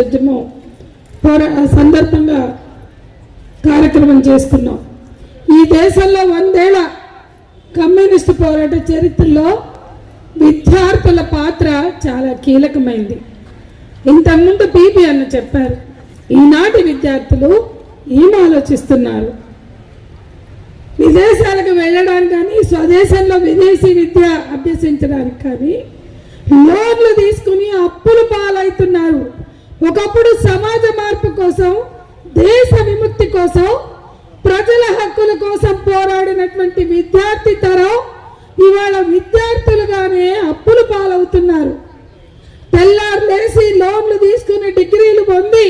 ఉద్యమం పోరా సందర్భంగా కార్యక్రమం చేసుకున్నాం. ఈ దేశంలో వందేళ్ళ కమ్యూనిస్ట్ పోరాట చరిత్రలో విద్యార్థుల పాత్ర చాలా కీలకమైంది. ఇంతకుముందు బీబీ అన్న చెప్పారు ఈనాటి విద్యార్థులు ఏం ఆలోచిస్తున్నారు? విదేశాలకు వెళ్ళడానికి కానీ స్వదేశంలో విదేశీ విద్య అభ్యసించడానికి కానీ లోన్లు తీసుకుని అప్పులు పాలవుతున్నారు. ఒకప్పుడు సమాజ మార్పు కోసం దేశ విముక్తి కోసం ప్రజల హక్కుల కోసం పోరాడినటువంటి విద్యార్థి తరం ఇవాళ విద్యార్థులుగానే అప్పులు పాలవుతున్నారు. తెల్లారు లేసి లోన్లు తీసుకుని డిగ్రీలు పొంది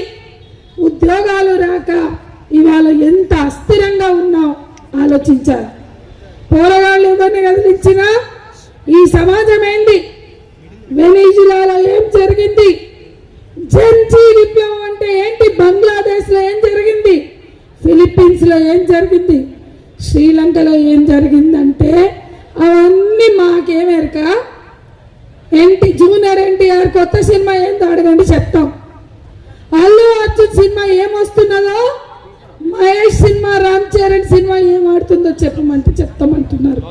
ఉద్యోగాలు రాక ఇవాళ ఎంత అస్థిరంగా ఉన్నాం ఆలోచించాలి. పోరగాళ్ళు ఎవరిని కదిలించినా ఈ సమాజం ఏంటి వెనిజులాలో ఏం జరిగింది జెన్జీ విప్లవం అంటే ఏంటి బంగ్లాదేశ్ లో ఏం జరిగింది? ఫిలిప్పీన్స్లో ఏం జరిగింది? శ్రీలంకలో ఏం జరిగిందంటే అవన్నీ మాకేమెరక ఎన్టీ జూనియర్ ఎన్టీఆర్ కొత్త సినిమా ఏందో అడగండి చెప్తాం. అల్లు అర్జున్ సినిమా ఏమొస్తున్నదో? మహేష్ సినిమా రామ్ చరణ్ సినిమా ఏం ఆడుతుందో చెప్పమంటే చెప్తామంటున్నారు.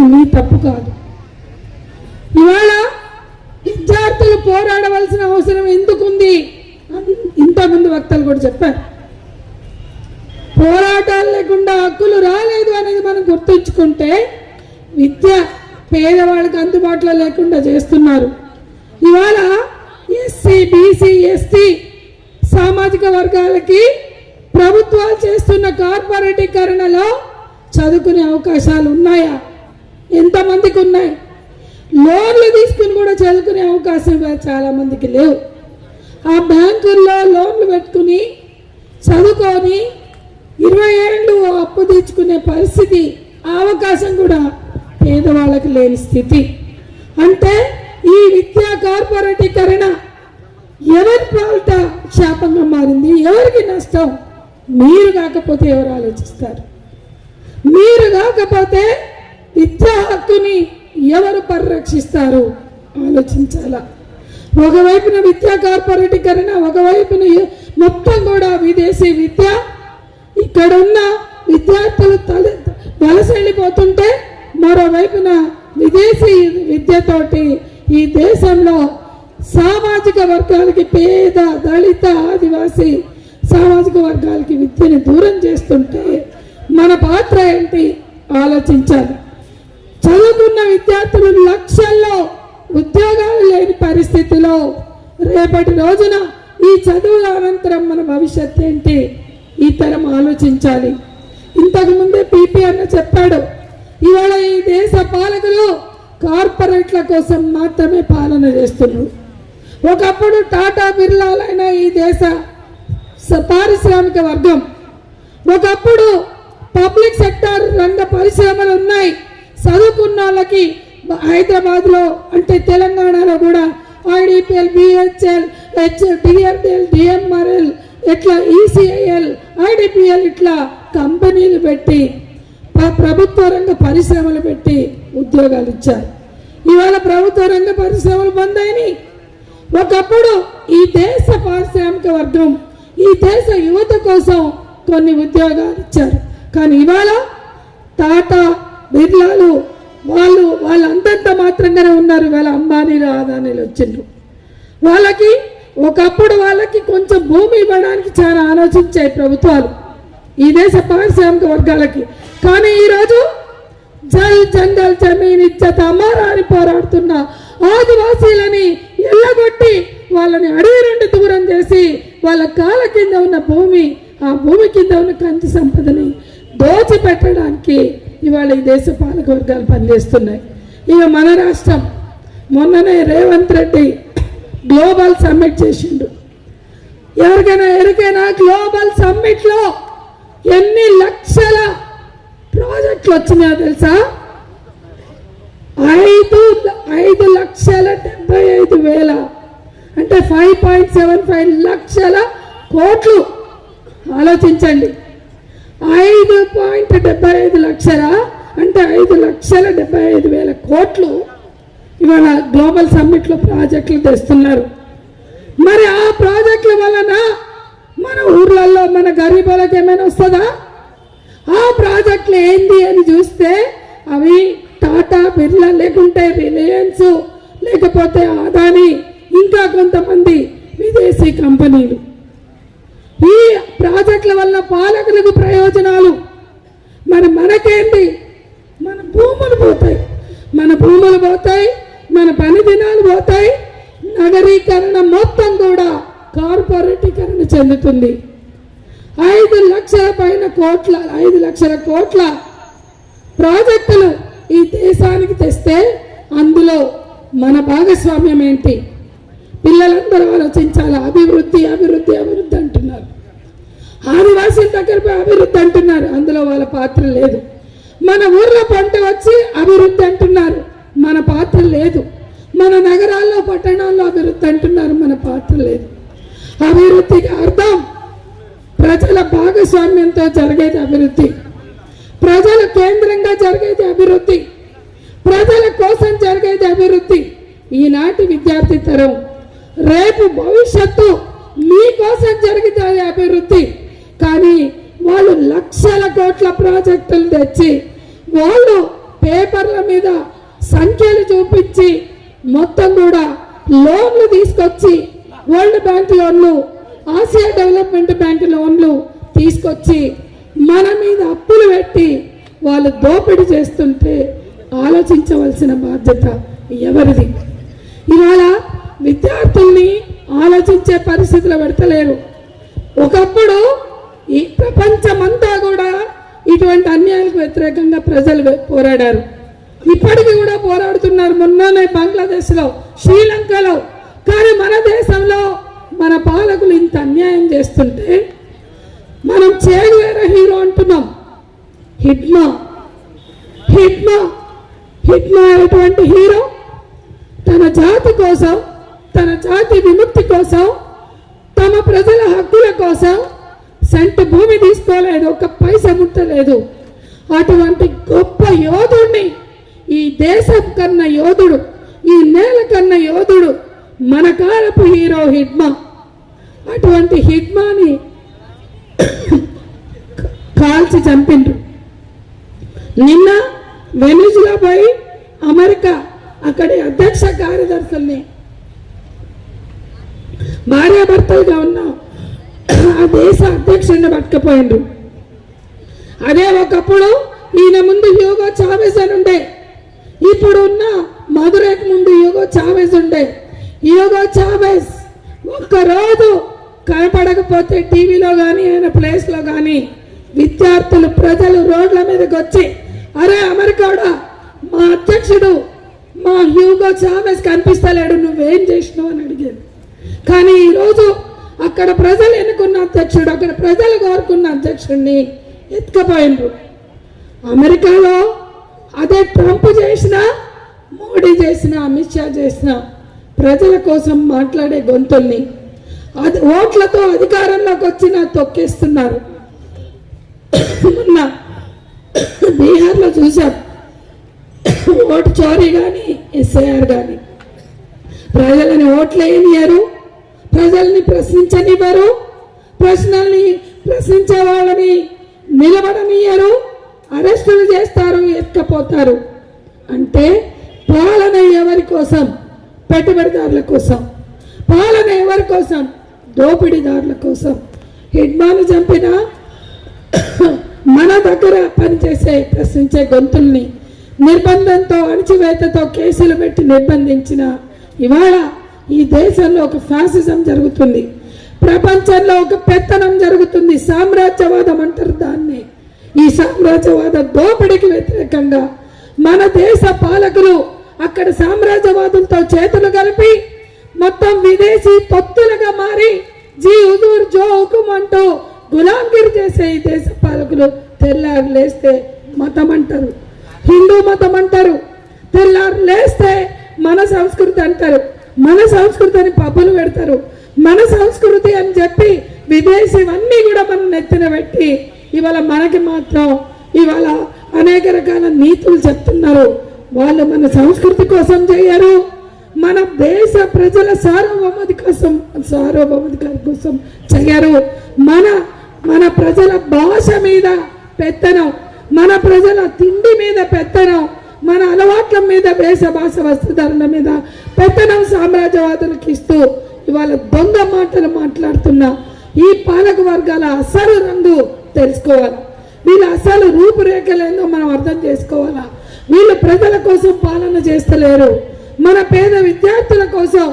అది మీ తప్పు కాదు. ఇవాళ విద్యార్థులు పోరాడవలసిన అవసరం ఎందుకుంది? అని ఇంతమంది వక్తలు కూడా చెప్పారు. పోరాటాలు లేకుండా హక్కులు రాలేదు అనేది మనం గుర్తుంచుకుంటే విద్య పేదవాళ్ళకి అందుబాటులో లేకుండా చేస్తున్నారు. ఇవాళ ఎస్సీ బీసీ ఎస్టీ సామాజిక వర్గాలకి ప్రభుత్వాలు చేస్తున్న కార్పొరేటీకరణలో చదువుకునే అవకాశాలు ఉన్నాయా? ఎంతమందికి ఉన్నాయి? లోన్లు తీసుకుని కూడా చదువుకునే అవకాశం చాలా మందికి లేవు. ఆ బ్యాంకుల్లో లోన్లు పెట్టుకుని చదువుకొని ఇరవై ఏళ్ళు అప్పు తీర్చుకునే పరిస్థితి అవకాశం కూడా పేదవాళ్ళకి లేని స్థితి. అంటే ఈ విద్యా కార్పొరేటీకరణ ఎవరి పాలిట శాపంగా మారింది? ఎవరికి నష్టం? మీరు కాకపోతే ఎవరు ఆలోచిస్తారు? మీరు కాకపోతే విద్యా హక్కుని ఎవరు పరిరక్షిస్తారు? ఆలోచించాలా. ఒకవైపున విద్యా కార్పొరేటీకరణ ఒకవైపున మొత్తం కూడా విదేశీ విద్య. ఇక్కడ ఉన్న విద్యార్థులు తల వలస వెళ్ళిపోతుంటే మరోవైపున విదేశీ విద్యతోటి ఈ దేశంలో సామాజిక వర్గాలకి పేద దళిత ఆదివాసి సామాజిక వర్గాలకి విద్యని దూరం చేస్తుంటే మన పాత్ర ఏంటి? ఆలోచించాలి. విద్యార్థులు లక్షల్లో ఉద్యోగాలు లేని పరిస్థితిలో రేపటి రోజున ఈ చదువుల అనంతరం మన భవిష్యత్ ఏంటి? ఈ తరం ఆలోచించాలి. ఇంతకుముందే పీపీ అన్న చెప్పాడు ఇవాళ ఈ దేశ పాలకులు కార్పొరేట్ల కోసం మాత్రమే పాలన చేస్తున్నారు. ఒకప్పుడు టాటా బిర్లాలైన ఈ దేశ పారిశ్రామిక వర్గం ఒకప్పుడు పబ్లిక్ సెక్టార్ రంగ పరిశ్రమలు ఉన్నాయి. చదువుకున్న వాళ్ళకి హైదరాబాద్లో అంటే తెలంగాణలో కూడా IDPL BHEL H DML DMRL ఇట్లా ఈసీఐఎల్ ఐడిపిఎల్ ఇట్లా కంపెనీలు పెట్టి ప్రభుత్వ రంగ పరిశ్రమలు పెట్టి ఉద్యోగాలు ఇచ్చారు. ఇవాళ ప్రభుత్వ రంగ పరిశ్రమలు బంద్ అయినాయి ఒకప్పుడు ఈ దేశ పారిశ్రామిక వర్గం ఈ దేశ యువత కోసం కొన్ని ఉద్యోగాలు ఇచ్చారు. కానీ ఇవాళ టాటా బిర్లాలు వాళ్ళు వాళ్ళంతంత మాత్రంగానే ఉన్నారు. వాళ్ళ అంబానీలు ఆదానీలు వచ్చిండ్రు. వాళ్ళకి ఒకప్పుడు వాళ్ళకి కొంచెం భూమి ఇవ్వడానికి చాలా ఆలోచించాయి ప్రభుత్వాలు. ఈ దేశ పారిశ్రామిక వర్గాలకి. కానీ ఈరోజు జల్ జంగల్ జమీన్ ఇచ్చత అమారా పోరాడుతున్న ఆదివాసీలని ఎల్లగొట్టి వాళ్ళని అడవి నుండి దూరం చేసి వాళ్ళ కాళ్ళ కింద ఉన్న భూమి ఆ భూమి కింద ఉన్న కంచి సంపదని దోచిపెట్టడానికి ఇవాళ ఈ దేశ పాలక వర్గాలు పనిచేస్తున్నాయి. ఇక మన రాష్ట్రం మొన్ననే రేవంత్ రెడ్డి గ్లోబల్ సమ్మిట్ చేసిండు. ఎవరికైనా ఎవరికైనా గ్లోబల్ సమ్మిట్లో ఎన్ని లక్షల ప్రాజెక్టులు వచ్చినాయో తెలుసా? ఐదు ఐదు లక్షల డెబ్బై ఐదు వేల అంటే ఫైవ్ పాయింట్ సెవెన్ ఫైవ్ లక్షల కోట్లు. ఆలోచించండి. ఐదు పాయింట్ డెబ్బై ఐదు లక్షల? అంటే ఐదు లక్షల డెబ్బై ఐదు వేల కోట్లు ఇవాళ గ్లోబల్ సమ్మిట్లో ప్రాజెక్టులు తెస్తున్నారు. మరి ఆ ప్రాజెక్టుల వలన మన ఊర్లలో మన గరీబులకు ఏమైనా వస్తుందా? ఆ ప్రాజెక్టులు ఏంది అని చూస్తే అవి టాటా బిర్లా లేకుంటే రిలయన్స్ లేకపోతే అదాని ఇంకా కొంతమంది విదేశీ కంపెనీలు. ఈ ప్రాజెక్టుల వల్ల పాలకులకు ప్రయోజనాలు. మరి మనకేంటి? మన భూములు పోతాయి. మన భూములు పోతాయి మన పని దినాలు పోతాయి. నగరీకరణ మొత్తం కూడా కార్పొరేటీకరణ చెందుతుంది. ఐదు లక్షల పైన కోట్ల ఐదు లక్షల కోట్ల ప్రాజెక్టులు ఈ దేశానికి తెస్తే అందులో మన భాగస్వామ్యం ఏంటి? పిల్లలందరూ ఆలోచించాలి? అభివృద్ధి అభివృద్ధి అభివృద్ధి ఆదివాసీల దగ్గర అభివృద్ధి అంటున్నారు. అందులో వాళ్ళ పాత్ర లేదు. మన ఊర్లో పంట వచ్చి అభివృద్ధి అంటున్నారు. మన పాత్ర లేదు. మన నగరాల్లో పట్టణాల్లో అభివృద్ధి అంటున్నారు. మన పాత్ర లేదు. అభివృద్ధికి అర్థం ప్రజల భాగస్వామ్యంతో జరిగేది అభివృద్ధి. ప్రజల కేంద్రంగా జరిగేది అభివృద్ధి. ప్రజల కోసం జరిగేది అభివృద్ధి. ఈనాటి విద్యార్థి తరం రేపు భవిష్యత్తు మీకోసం జరుగుతుంది అభివృద్ధి కానీ వాళ్ళు లక్షల కోట్ల ప్రాజెక్టులు తెచ్చి వాళ్ళు పేపర్ల మీద సంఖ్యలు చూపించి మొత్తం కూడా లోన్లు తీసుకొచ్చి వరల్డ్ బ్యాంక్ లోన్లు ఆసియా డెవలప్మెంట్ బ్యాంక్ లోన్లు తీసుకొచ్చి మన మీద అప్పులు పెట్టి వాళ్ళు దోపిడీ చేస్తుంటే ఆలోచించవలసిన బాధ్యత ఎవరిది? ఇవాళ విద్యార్థుల్ని ఆలోచించే పరిస్థితులు పెడతలేరు. ఒకప్పుడు ఈ ప్రపంచమంతా కూడా ఇటువంటి అన్యాయాలకు వ్యతిరేకంగా ప్రజలు పోరాడారు. ఇప్పటికీ కూడా పోరాడుతున్నారు మొన్ననే బంగ్లాదేశ్లో శ్రీలంకలో. కానీ మన దేశంలో మన పాలకులు ఇంత అన్యాయం చేస్తుంటే మనం చేగువేర హీరో అంటున్నాం. హిట్మా. హిట్మా. హిట్మా అనేటువంటి హీరో తన జాతి కోసం తన జాతి విముక్తి కోసం తమ ప్రజల హక్కుల కోసం సెంటు భూమి తీసుకోలేదు ఒక పైస ముట్టలేదు అటువంటి గొప్ప యోధుడిని ఈ దేశం కన్న యోధుడు ఈ నేల కన్న యోధుడు మన కాలపు హీరో హిడ్మా అటువంటి హిడ్మాని కాల్చి చంపిండ్రు. నిన్న వెనిజులా పోయి అమెరికా అక్కడి అధ్యక్ష కార్యదర్శుల్ని భార్యాభర్తలుగా ఉన్న ఆ దేశ అధ్యక్షుడిని పట్టుకుపోయిండ్రు. అదే ఒకప్పుడు ఈయన ముందు యోగో చావేజ్ అని ఉండే. ఇప్పుడు ఉన్న మధురైకి ముందు యోగో చావేజ్ ఉండే. ఈరోజు చావేజ్ ఒక్కరోజు కనపడకపోతే టీవీలో కానీ ఆయన ప్లేస్లో కానీ విద్యార్థులు ప్రజలు రోడ్ల మీదకి వచ్చి అరే అమెరికాడా మా అధ్యక్షుడు మా హ్యూగో చావెస్ కనిపిస్తలేడు నువ్వేం చేసినావు? అని అడిగాను కానీ ఈరోజు అక్కడ ప్రజలు ఎన్నుకున్న అధ్యక్షుడు అక్కడ ప్రజలు కోరుకున్న అధ్యక్షుడిని ఎత్తుకపోయినరు. అమెరికాలో అదే ట్రంప్ చేసిన మోడీ చేసిన అమిత్ షా చేసిన ప్రజల కోసం మాట్లాడే గొంతుల్ని అది ఓట్లతో అధికారంలోకి వచ్చిన తొక్కేస్తున్నారు. మొన్న బీహార్లో చూసాం ఓటు చోరీ కానీ ఎస్ఐఆర్ కానీ ప్రజలని ఓట్లు ప్రజల్ని ప్రశ్నించనివ్వరు? ప్రశ్నల్ని ప్రశ్నించే వాళ్ళని నిలబడనియరు అరెస్టులు చేస్తారు ఎత్తుకపోతారు. అంటే పాలన ఎవరి కోసం? పెట్టుబడిదారుల కోసం పాలన ఎవరి కోసం? దోపిడీదారుల కోసం. హిడ్మాను చంపిన మన దగ్గర పనిచేసే ప్రశ్నించే గొంతుల్ని నిర్బంధంతో అణచివేతతో కేసులు పెట్టి నిర్బంధించిన ఇవాళ ఈ దేశంలో ఒక ఫ్యాసిజం జరుగుతుంది. ప్రపంచంలో ఒక పెత్తనం జరుగుతుంది. సామ్రాజ్యవాదం అంటారు దాన్ని. ఈ సామ్రాజ్యవాద దోపిడీకి వ్యతిరేకంగా మన దేశ పాలకులు అక్కడ సామ్రాజ్యవాదులతో చేతులు కలిపి మొత్తం విదేశీ తొత్తులుగా మారి జీ హుజూర్ జో హుకుం అంటూ గులాంగిరి చేసే ఈ దేశ పాలకులు తెల్లారు లేస్తే మతం అంటారు హిందూ మతం అంటారు తెల్లారు లేస్తే మన సంస్కృతి అంటారు. మన సంస్కృతిని పబ్బులు పెడతారు. మన సంస్కృతి అని చెప్పి విదేశీవన్నీ కూడా మనం నెత్తిన పెట్టి ఇవాళ మనకి మాత్రం ఇవాళ అనేక రకాల నీతులు చెప్తున్నారు. వాళ్ళు మన సంస్కృతి కోసం చేయరు. మన దేశ ప్రజల సార్వభౌమతి కోసం సార్వభౌమధికారి కోసం చేయరు. మన మన ప్రజల భాష మీద పెత్తనం మన ప్రజల తిండి మీద పెత్తనం మన అలవాట్ల మీద వేష భాష వస్త్రధారణ మీద పెత్తనం సామ్రాజ్యవాదులకు ఇస్తూ ఇవాళ దొంగ మాటలు మాట్లాడుతున్న ఈ పాలక వర్గాల అసలు రంగు తెలుసుకోవాలి. వీళ్ళ అసలు రూపురేఖలేందో మనం అర్థం చేసుకోవాలా? వీళ్ళు ప్రజల కోసం పాలన చేస్తలేరు. మన పేద విద్యార్థుల కోసం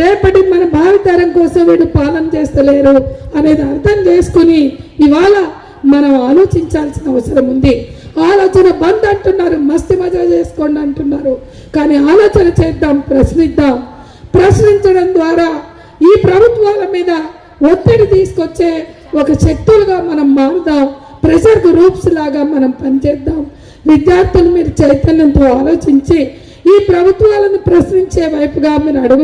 రేపటి మన భావితరం కోసం వీళ్ళు పాలన చేస్తలేరు అనేది అర్థం చేసుకుని ఇవాళ మనం ఆలోచించాల్సిన అవసరం ఉంది. ఆలోచన బంద్ అంటున్నారు మస్తి మజా చేసుకోండి అంటున్నారు. కానీ ఆలోచన చేద్దాం ప్రశ్నిద్దాం. ప్రశ్నించడం ద్వారా ఈ ప్రభుత్వాల మీద ఒత్తిడి తీసుకొచ్చే ఒక శక్తులుగా మనం మారుదాం. ప్రెషర్ గ్రూప్స్ లాగా మనం పనిచేద్దాం. విద్యార్థులు మీరు చైతన్యంతో ఆలోచించి ఈ ప్రభుత్వాలను ప్రశ్నించే వైపుగా మీరు అడుగు